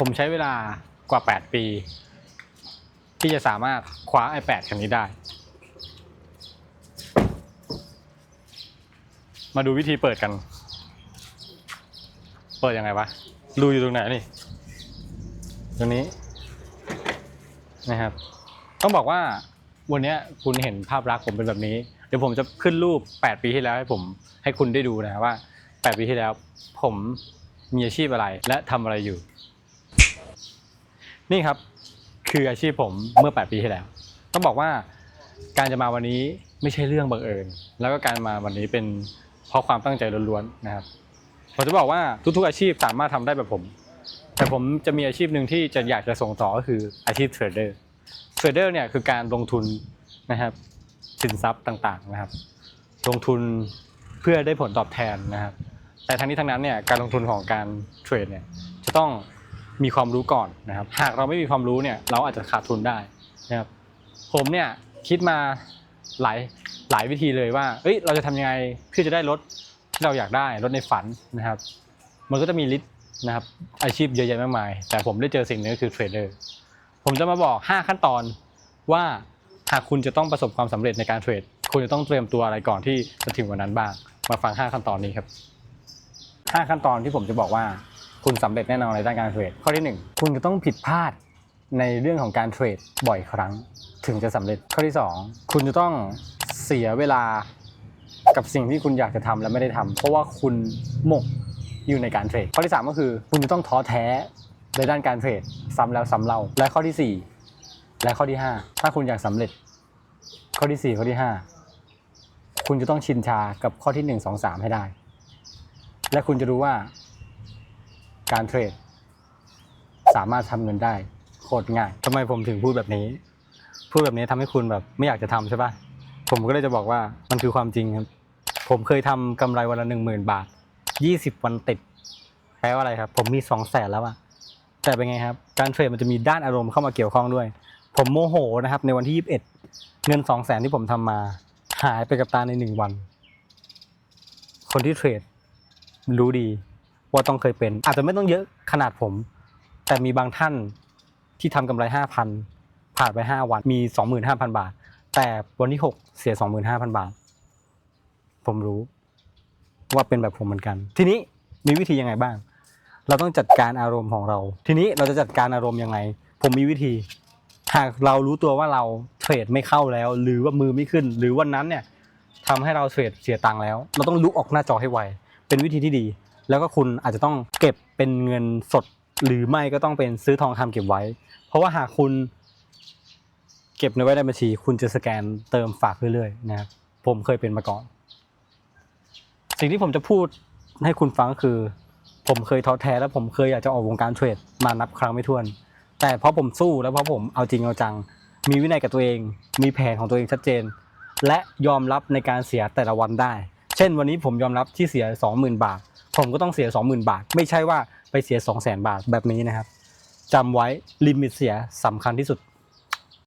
ผมใช้เวลากว่า 8 ปี ที่จะสามารถคว้า iPad คันนี้ได้ มาดูวิธีเปิดกัน เปิดยังไงวะรูอยู่ตรงไหนนี่ ตรงนี้นะครับ ต้องบอกว่าวันนี้คุณเห็นภาพลักษณ์ผมเป็นแบบนี้ เดี๋ยวผมจะขึ้นรูป 8 ปีที่แล้วให้ผมให้คุณได้ดูนะครับว่า 8 ปีที่แล้ว ผมมีอาชีพอะไรและทำอะไรอยู่ นี่ครับคืออาชีพผมเมื่อ 8 ปีที่แล้ว ต้องบอกว่าการจะมาวันนี้ไม่ใช่เรื่องบังเอิญ แล้วก็การมาวันนี้เป็นเพราะความตั้งใจล้วนๆนะครับผมจะบอกว่าทุกๆอาชีพสามารถทำได้แบบผม แต่ผมจะมีอาชีพหนึ่งที่จะอยากจะส่งต่อก็คืออาชีพเทรดเดอร์เทรดเดอร์เนี่ยคือการลงทุนนะครับสินทรัพย์ต่างๆนะครับ ลงทุนเพื่อได้ผลตอบแทนนะครับ แต่ทั้งนี้ทั้งนั้นเนี่ยการลงทุนของการเทรดเนี่ยจะต้อง มีความรู้ก่อนนะครับ หากเราไม่มีความรู้เนี่ยเราอาจจะขาดทุนได้นะครับผมเนี่ยคิดมาหลายหลายวิธีเลยว่าเอ้ยเราจะทำยังไงเพื่อจะได้รถที่เราอยากได้รถในฝันนะครับ มันก็จะมีลิสต์นะครับอาชีพเยอะแยะมากมาย แต่ผมได้เจอสิ่งหนึงก็คือเทรดเดอร์ผมจะมาบอก 5 ขั้นตอนว่าหากคุณจะต้องประสบความสำเร็จในการเทรดคุณจะต้องเตรียมตัวอะไรก่อนที่จะถึงวันนั้นบ้าง มาฟัง 5 ขั้นตอนนี้ครับ 5 ขั้นตอนที่ผมจะบอกว่า คุณสำเร็จแน่นอนในด้านการเทรด ข้อที่ 1 คุณจะต้องผิดพลาดในเรื่องของการเทรดบ่อยครั้ง ถึงจะสำเร็จ ข้อที่ 2 คุณจะต้องเสียเวลากับสิ่งที่คุณอยากจะทำและไม่ได้ทำเพราะว่าคุณหมกอยู่ในการเทรด ข้อที่ 3 ก็คือ คุณจะต้องท้อแท้ในด้านการเทรดซ้ำแล้วซ้ำเล่า และข้อที่ 4 และข้อที่ 5 ถ้าคุณอยากสำเร็จ ข้อที่ 4 ข้อที่ 5 คุณจะต้องชินชากับข้อที่ 1 2 3 ให้ได้ และคุณจะรู้ว่า การเทรด สามารถทำเงินได้ โคตรง่ายทำไมผมถึงพูดแบบนี้ พูดแบบนี้ทำให้คุณแบบไม่อยากจะทำใช่ปะผมก็เลยจะบอกว่ามันคือความจริงครับ ผมเคยทำกำไรวันละหนึ่งหมื่นบาทยี่สิบวันติดแปลว่าอะไรครับ ผมมีสองแสนแล้วอะแต่เป็นไงครับ การเทรดมันจะมีด้านอารมณ์เข้ามาเกี่ยวข้องด้วย ผมโมโหนะครับ ในวันที่ยี่สิบเอ็ดเงินสองแสนที่ผมทำมา หายไปกับตาในหนึ่งวัน คนที่เทรดรู้ดี ว่าต้องเคยเป็น อาจจะไม่ต้องเยอะขนาดผม แต่มีบางท่านที่ทำกำไรห้าพันผ่านไปห้าวันมีสองหมื่นห้าพันบาท แต่วันที่หกเสียสองหมื่นห้าพันบาท ผมรู้ ว่าเป็นแบบผมเหมือนกัน ทีนี้มีวิธียังไงบ้าง เราต้องจัดการอารมณ์ของเรา ทีนี้เราจะจัดการอารมณ์ยังไง ผมมีวิธี หากเรารู้ตัวว่าเราเทรดไม่เข้าแล้ว หรือว่ามือไม่ขึ้น หรือวันนั้นเนี่ยทำให้เราเทรดเสียตังค์แล้ว เราต้องลุกออกหน้าจอให้ไว เป็นวิธีที่ดี แล้วก็คุณอาจจะต้องเก็บเป็นเงินสด หรือไม่ก็ต้องเป็นซื้อทองคำเก็บไว้ เพราะว่าหากคุณ เก็บในไว้ในบัญชี คุณจะสแกนเติมฝากเรื่อยๆนะครับผมเคยเป็นมาก่อน สิ่งที่ผมจะพูดให้คุณฟังก็คือ ผมเคยท้อแท้และผมเคยอยากจะออกวงการเทรดมานับครั้งไม่ถ้วน แต่เพราะผมสู้แล้วเพราะผมเอาจริงเอาจัง มีวินัยกับตัวเอง มีแผนของตัวเองชัดเจน และยอมรับในการเสียแต่ละวันได้ เช่น วันนี้ผมยอมรับที่เสีย 20,000 บาท ผมก็ต้องเสีย 20,000 บาท ไม่ใช่ว่าไปเสีย 200,000 บาทแบบนี้นะครับจำไว้ลิมิตเสียสำคัญที่สุด